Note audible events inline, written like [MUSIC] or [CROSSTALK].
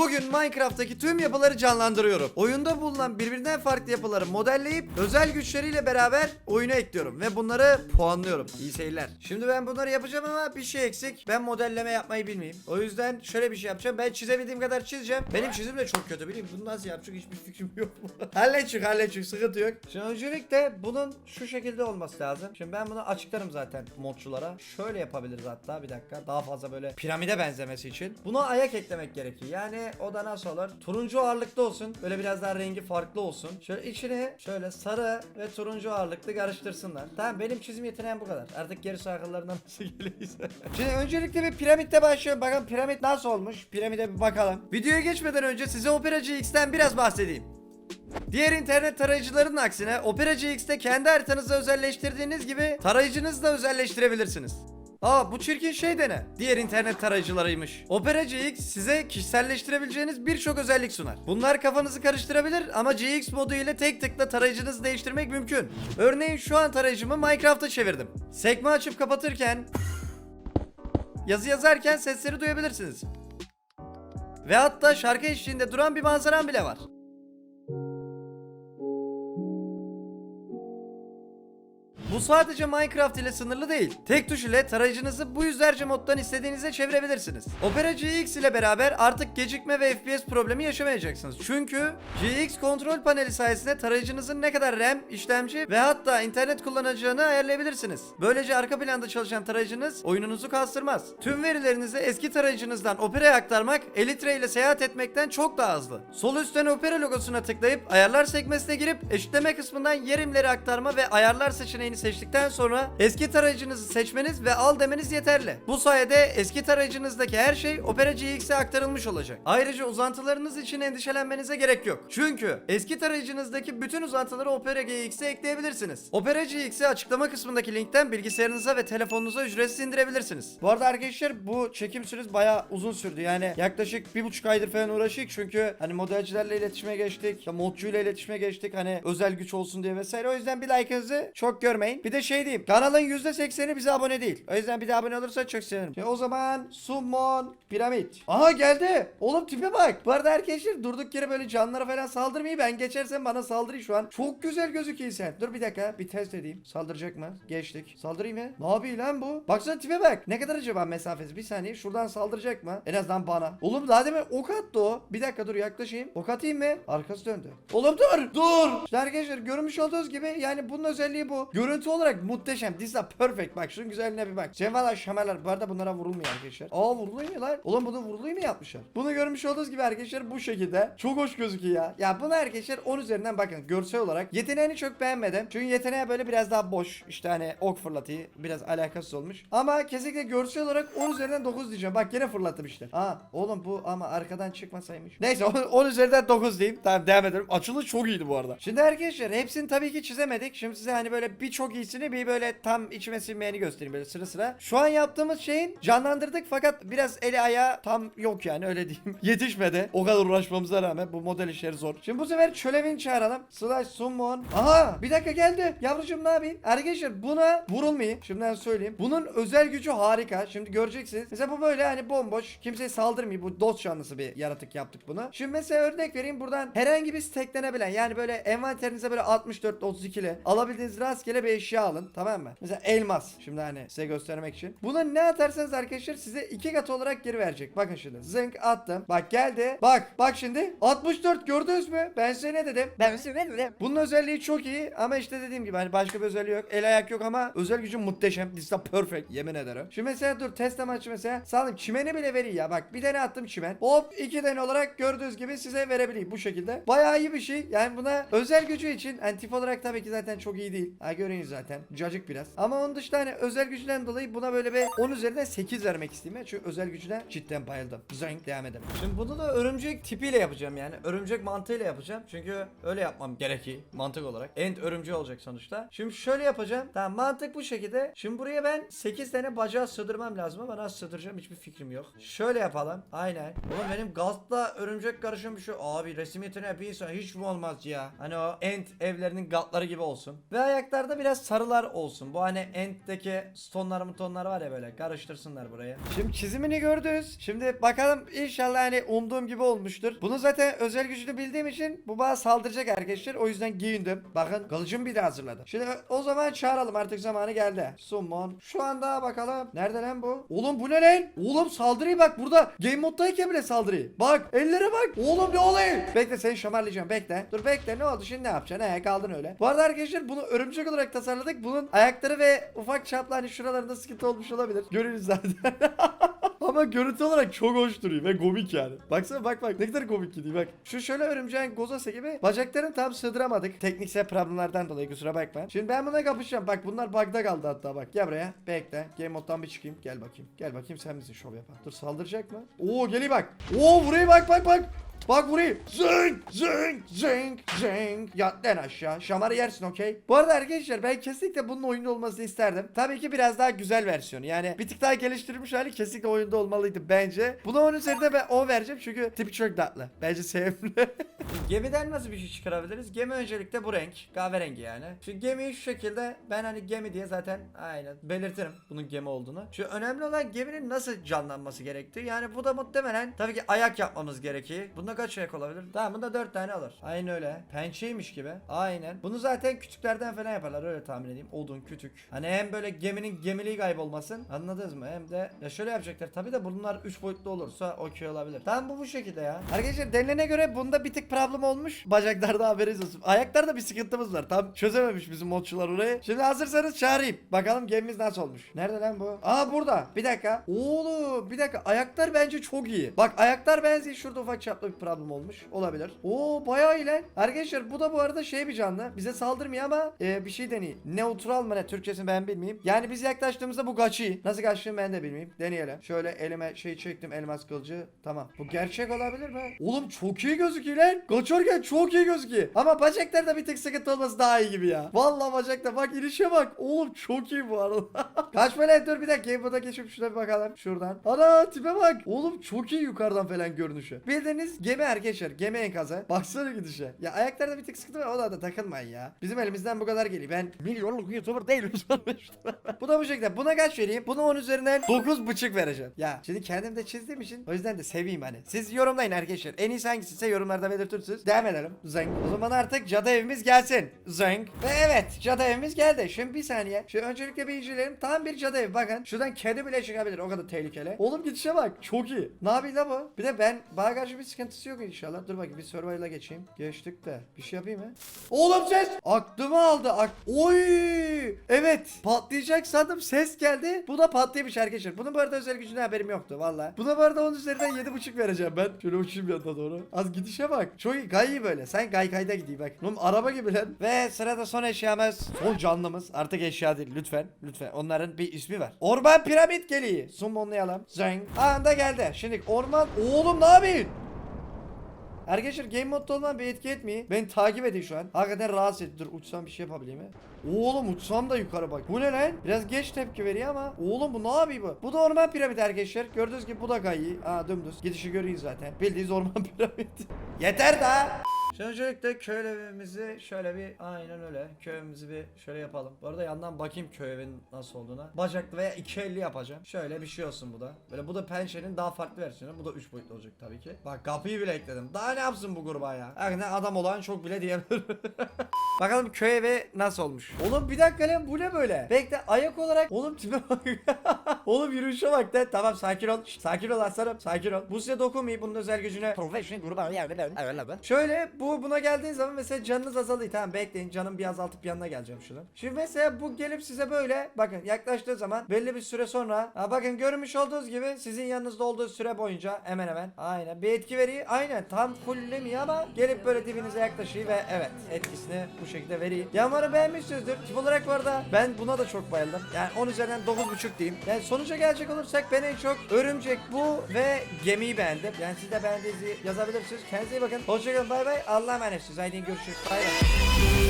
Bugün Minecraft'taki tüm yapıları canlandırıyorum. Oyunda bulunan birbirinden farklı yapıları modelleyip özel güçleriyle beraber oyuna ekliyorum ve bunları puanlıyorum. İyi seyirler. Şimdi ben bunları yapacağım ama bir şey eksik. Ben modelleme yapmayı bilmeyeyim. O yüzden şöyle bir şey yapacağım. Ben çizebildiğim kadar çizeceğim. Benim çizim de çok kötü bileyim. Bunu nasıl yapacak hiçbir fikrim yok. [LAUGHS] halledecek halledecek sıkıntı yok. Şimdi öncelikle bunun şu şekilde olması lazım. Şimdi ben bunu açıklarım zaten modçulara. Şöyle yapabiliriz hatta bir dakika. Daha fazla böyle piramide benzemesi için. Buna ayak eklemek gerekiyor. Yani o da nasıl olur? Turuncu ağırlıklı olsun. Böyle biraz daha rengi farklı olsun. Şöyle içine şöyle sarı ve turuncu ağırlıklı karıştırsınlar. Tamam benim çizim yeteneğim bu kadar. Artık gerisi akıllarına [LAUGHS] nasıl geliyorsa. Şimdi öncelikle bir piramitte başlıyorum. Bakın piramit nasıl olmuş? Piramide bir bakalım. Videoya geçmeden önce size Opera GX'ten biraz bahsedeyim. Diğer internet tarayıcılarının aksine Opera GX'te kendi haritanızı özelleştirdiğiniz gibi tarayıcınızı da özelleştirebilirsiniz. Aa bu çirkin şey de ne? Diğer internet tarayıcılarıymış. Opera GX size kişiselleştirebileceğiniz birçok özellik sunar. Bunlar kafanızı karıştırabilir ama GX modu ile tek tıkla tarayıcınızı değiştirmek mümkün. Örneğin şu an tarayıcımı Minecraft'a çevirdim. Sekme açıp kapatırken yazı yazarken sesleri duyabilirsiniz. Ve hatta şarkı eşliğinde duran bir manzaram bile var. Bu sadece Minecraft ile sınırlı değil. Tek tuş ile tarayıcınızı bu yüzlerce moddan istediğinize çevirebilirsiniz. Opera GX ile beraber artık gecikme ve FPS problemi yaşamayacaksınız. Çünkü GX kontrol paneli sayesinde tarayıcınızın ne kadar RAM, işlemci ve hatta internet kullanacağını ayarlayabilirsiniz. Böylece arka planda çalışan tarayıcınız oyununuzu kastırmaz. Tüm verilerinizi eski tarayıcınızdan Opera'ya aktarmak, Elytra ile seyahat etmekten çok daha hızlı. Sol üstten Opera logosuna tıklayıp ayarlar sekmesine girip eşitleme kısmından yerimleri aktarma ve ayarlar seçeneğini seçtikten sonra eski tarayıcınızı seçmeniz ve al demeniz yeterli. Bu sayede eski tarayıcınızdaki her şey Opera GX'e aktarılmış olacak. Ayrıca uzantılarınız için endişelenmenize gerek yok. Çünkü eski tarayıcınızdaki bütün uzantıları Opera GX'e ekleyebilirsiniz. Opera GX'i açıklama kısmındaki linkten bilgisayarınıza ve telefonunuza ücretsiz indirebilirsiniz. Bu arada arkadaşlar bu çekim süresi bayağı uzun sürdü. Yani yaklaşık bir buçuk aydır falan uğraşık çünkü hani modelcilerle iletişime geçtik, modcuyla iletişime geçtik hani özel güç olsun diye vesaire. O yüzden bir like'ınızı çok görmeyin. Bir de şey diyeyim. Kanalın %80'i bize abone değil. O yüzden bir de abone olursa çok sevinirim. Şimdi o zaman Summon Piramit. Aha geldi. Oğlum tipe bak. Bu arada arkadaşlar durduk yere böyle canlara falan saldırmayı ben geçersem bana saldırıyor şu an. Çok güzel gözüküyor sen. Dur bir dakika bir test edeyim. Saldıracak mı? Geçtik. Saldırayım mı? Ne yapıyor lan bu? Baksana tipe bak. Ne kadar acaba mesafesi? Bir saniye. Şuradan saldıracak mı? En azından bana. Oğlum daha demin ok attı o. Bir dakika dur yaklaşayım. Ok atayım mı? Arkası döndü. Oğlum dur. Dur. İşte arkadaşlar görmüş olduğunuz gibi yani bunun özelliği bu. Görüntü olarak muhteşem. This is perfect. Bak şunun güzelliğine bir bak. Cevvala şamarlar. Bu arada bunlara vurulmuyor arkadaşlar. Aa vuruluyor? Oğlum bunu vuruluyor mu yapmışlar? Bunu görmüş olduğunuz gibi arkadaşlar bu şekilde. Çok hoş gözüküyor ya. Ya bunu arkadaşlar 10 üzerinden bakın görsel olarak. Yeteneğini çok beğenmedim. Çünkü yeteneği böyle biraz daha boş. İşte hani ok fırlatıyor. Biraz alakasız olmuş. Ama kesinlikle görsel olarak 10 üzerinden 9 diyeceğim. Bak yine fırlattım işte. Aa oğlum bu ama arkadan çıkmasaymış. Neyse 10, 10 üzerinden 9 diyeyim. Tamam devam edelim. Açılış çok iyiydi bu arada. Şimdi arkadaşlar hepsini tabii ki çizemedik. Şimdi size hani böyle bir çok iyisini bir böyle tam içime sinmeyeni göstereyim böyle sıra sıra. Şu an yaptığımız şeyin canlandırdık fakat biraz eli ayağı tam yok yani öyle diyeyim. [LAUGHS] Yetişmedi. O kadar uğraşmamıza rağmen bu model işleri zor. Şimdi bu sefer çölevin çağıralım. Slash summon. Aha bir dakika geldi. Yavrucuğum ne yapayım? Arkadaşlar buna vurulmayın. Şimdiden söyleyeyim. Bunun özel gücü harika. Şimdi göreceksiniz. Mesela bu böyle hani bomboş. Kimseye saldırmıyor. Bu dost canlısı bir yaratık yaptık bunu. Şimdi mesela örnek vereyim. Buradan herhangi bir steklenebilen yani böyle envanterinize böyle 64 32'li alabildiğiniz rastgele bir eşya alın. Tamam mı? Mesela elmas. Şimdi hani size göstermek için. Buna ne atarsanız arkadaşlar size iki kat olarak geri verecek. Bakın şimdi. Zınk attım. Bak geldi. Bak. Bak şimdi. 64 gördünüz mü? Ben size ne dedim? Ben söyledim. Bunun özelliği çok iyi ama işte dediğim gibi hani başka bir özelliği yok. El ayak yok ama özel gücü muhteşem. This is perfect. Yemin ederim. Şimdi mesela dur test amaçlı mesela sağlayayım. Çimeni bile veriyor ya. Bak bir tane attım çimen. Hop iki tane olarak gördüğünüz gibi size verebileyim bu şekilde. Bayağı iyi bir şey. Yani buna özel gücü için hani tip olarak tabii ki zaten çok iyi değil. Ha görün zaten. Cacık biraz. Ama onun dışında hani özel gücünden dolayı buna böyle bir 10 üzerinden 8 vermek isteyeyim. Çünkü özel gücüne cidden bayıldım. Zeng devam edelim. Şimdi bunu da örümcek tipiyle yapacağım yani. Örümcek mantığıyla yapacağım. Çünkü öyle yapmam gerekiyor mantık olarak. End örümceği olacak sonuçta. Şimdi şöyle yapacağım. Tamam mantık bu şekilde. Şimdi buraya ben 8 tane bacağı sığdırmam lazım ama nasıl sığdıracağım hiçbir fikrim yok. Şöyle yapalım. Aynen. Oğlum benim Galt'la örümcek karışım bir şey. Abi resim yeteneği bir insan hiç mi olmaz ya? Hani o End evlerinin Galt'ları gibi olsun. Ve ayaklarda biraz sarılar olsun. Bu hani entteki stonlar mutonlar var ya böyle karıştırsınlar buraya. Şimdi çizimini gördünüz. Şimdi bakalım inşallah hani umduğum gibi olmuştur. Bunu zaten özel gücünü bildiğim için bu bana saldıracak arkadaşlar. O yüzden giyindim. Bakın kılıcımı bir de hazırladım. Şimdi o zaman çağıralım artık zamanı geldi. Summon. Şu anda bakalım. Nerede lan bu? Oğlum bu ne lan? Oğlum saldırıyı bak burada. Game moddayken bile saldırıyı. Bak ellere bak. Oğlum ne oluyor? Bekle seni şamarlayacağım bekle. Dur bekle ne oldu şimdi ne yapacaksın? He kaldın öyle. Bu arada arkadaşlar bunu örümcek olarak tasarladık. Bunun ayakları ve ufak çaplı hani şuralarında sıkıntı olmuş olabilir. Görürüz zaten. [LAUGHS] Ama görüntü olarak çok hoş duruyor ve komik yani. Baksana bak bak ne kadar komik gidiyor bak. Şu şöyle örümceğin gozası gibi bacaklarını tam sığdıramadık. Tekniksel problemlerden dolayı kusura bakma. Şimdi ben buna kapışacağım. Bak bunlar bug'da kaldı hatta bak. Gel buraya. Bekle. Game moddan bir çıkayım. Gel bakayım. Gel bakayım sen misin şov yapan. Dur saldıracak mı? Oo geliyor bak. Oo buraya bak bak bak. Bak burayı. Zing zing zing zing. Yat lan aşağı. Şamarı yersin okey. Bu arada arkadaşlar ben kesinlikle bunun oyunda olmasını isterdim. Tabii ki biraz daha güzel versiyonu. Yani bir tık daha geliştirilmiş hali kesinlikle oyunda olmalıydı bence. Buna onun üzerinde ben 10 vereceğim çünkü tipi çok tatlı. Bence sevimli. [LAUGHS] Gemiden nasıl bir şey çıkarabiliriz? Gemi öncelikle bu renk. Kahverengi yani. Şu gemiyi şu şekilde ben hani gemi diye zaten aynen belirtirim bunun gemi olduğunu. Şu önemli olan geminin nasıl canlanması gerektiği. Yani bu da muhtemelen tabii ki ayak yapmamız gerekiyor. Bunda kaç ayak olabilir? Tamam bunda 4 tane olur. Aynen öyle. Pençeymiş gibi. Aynen. Bunu zaten kütüklerden falan yaparlar öyle tahmin edeyim. Odun, kütük. Hani hem böyle geminin gemiliği kaybolmasın. Anladınız mı? Hem de ya şöyle yapacaklar. Tabii de bunlar 3 boyutlu olursa okey olabilir. Tamam bu bu şekilde ya. Arkadaşlar denilene göre bunda bir tık problem olmuş. Bacaklarda haberiniz olsun. Ayaklarda bir sıkıntımız var. Tam çözememiş bizim modçular orayı. Şimdi hazırsanız çağırayım. Bakalım gemimiz nasıl olmuş. Nerede lan bu? Aa burada. Bir dakika. Oğlum bir dakika. Ayaklar bence çok iyi. Bak ayaklar benziyor. Şurada ufak çaplı problem olmuş. Olabilir. Oo bayağı iyi lan. Arkadaşlar bu da bu arada şey bir canlı. Bize saldırmıyor ama e, bir şey deneyim. Neutral mı ne? Türkçesini ben bilmeyeyim. Yani biz yaklaştığımızda bu kaçıyor. Nasıl kaçtığını ben de bilmeyeyim. Deneyelim. Şöyle elime şey çektim elmas kılıcı. Tamam. Bu gerçek olabilir mi? Oğlum çok iyi gözüküyor lan. Kaçarken çok iyi gözüküyor. Ama bacaklarda bir tık sıkıntı olması daha iyi gibi ya. Vallahi bacakta bak inişe bak. Oğlum çok iyi bu arada. [LAUGHS] Kaçma lan dur bir dakika. Gamepad'a geçip şuna bir bakalım. Şuradan. Ana tipe bak. Oğlum çok iyi yukarıdan falan görünüşü. Bildiğiniz gemi arkadaşlar. Gemi enkazı. Baksana gidişe. Ya ayaklarda bir tık sıkıntı var. O da, da takılmayın ya. Bizim elimizden bu kadar geliyor. Ben milyonluk YouTuber değilim [LAUGHS] bu da bu şekilde. Buna kaç vereyim? Buna 10 üzerinden 9.5 vereceğim. Ya şimdi kendim de çizdiğim için o yüzden de seveyim hani. Siz yorumlayın arkadaşlar. En iyisi hangisi ise yorumlarda belirtirsiniz. Devam edelim. Zeng. O zaman artık cadı evimiz gelsin. Zeng. Ve evet cadı evimiz geldi. Şimdi bir saniye. Şu öncelikle bir inceleyelim. Tam bir cadı evi. Bakın şuradan kedi bile çıkabilir. O kadar tehlikeli. Oğlum gidişe bak. Çok iyi. Ne yapayım bu? Bir de ben bana karşı bir sıkıntısı yok inşallah. Dur bakayım bir survival'a geçeyim. Geçtik de. Bir şey yapayım mı? Oğlum ses. Aklımı aldı. Ak Oy. Evet. Patlayacak sandım. Ses geldi. Bu da patlayamış arkadaşlar. Bunun bu arada özel gücüne haberim yoktu valla. Buna bu arada 10 üzerinden 7.5 vereceğim ben. Şöyle uçayım yanına doğru. Az gidişe bak. Çok iyi. Gay iyi böyle. Sen gay kayda gideyim bak. Oğlum araba gibi lan. Ve sırada son eşyamız. Son canlımız. Artık eşya değil. Lütfen. Lütfen. Onların bir ismi var. Orman piramit geliyor. Summonlayalım. Zeng. Anda geldi. Şimdi orman. Oğlum ne yapıyorsun? Arkadaşlar game modda olman bir etki etmiyor. Beni takip edin şu an. Hakikaten rahatsız. Dur uçsam bir şey yapabileyim mi? Oğlum uçsam da yukarı bak. Bu ne lan? Biraz geç tepki veriyor ama. Oğlum bu ne yapıyor bu? Bu da orman piramidi arkadaşlar. Gördüğünüz gibi bu da gayet. Aa dümdüz. Gidişi görüyoruz zaten. Bildiğiniz orman [LAUGHS] piramidi. Yeter daha. Şimdi öncelikle köy evimizi şöyle bir aynen öyle köyümüzü bir şöyle yapalım. Bu arada yandan bakayım köy evinin nasıl olduğuna. Bacaklı veya 250 yapacağım. Şöyle bir şey olsun bu da. Böyle bu da pençenin daha farklı versiyonu. Bu da 3 boyutlu olacak tabii ki. Bak kapıyı bile ekledim. Daha ne yapsın bu gruba ya? Hakikaten adam olan çok bile diyebilirim. [LAUGHS] Bakalım köy evi nasıl olmuş. Oğlum bir dakika lan bu ne böyle? Bekle ayak olarak. Oğlum tipe bak. [LAUGHS] Oğlum yürüyüşe bak lan. Tamam sakin ol. Şşt, sakin ol aslanım. Sakin ol. Bu size dokunmayayım. Bunun özel gücüne. Şöyle bu buna geldiğin zaman mesela canınız azalıyor. Tamam bekleyin canım bir azaltıp yanına geleceğim şuradan. Şimdi mesela bu gelip size böyle bakın yaklaştığı zaman belli bir süre sonra ha bakın görmüş olduğunuz gibi sizin yanınızda olduğu süre boyunca hemen hemen aynen bir etki veriyor. Aynen tam fulllemiyor ama gelip böyle dibinize yaklaşıyor ve evet etkisini bu şekilde veriyor. Ya umarım beğenmişsinizdir. Tip olarak bu arada ben buna da çok bayıldım. Yani 10 üzerinden 9.5 diyeyim. Yani sonuca gelecek olursak ben en çok örümcek bu ve gemiyi beğendim. Yani siz de beğendiğinizi yazabilirsiniz. Kendinize iyi bakın. Hoşçakalın bay bay. Allah'a emanetsiniz. Haydi görüşürüz. Bay bay.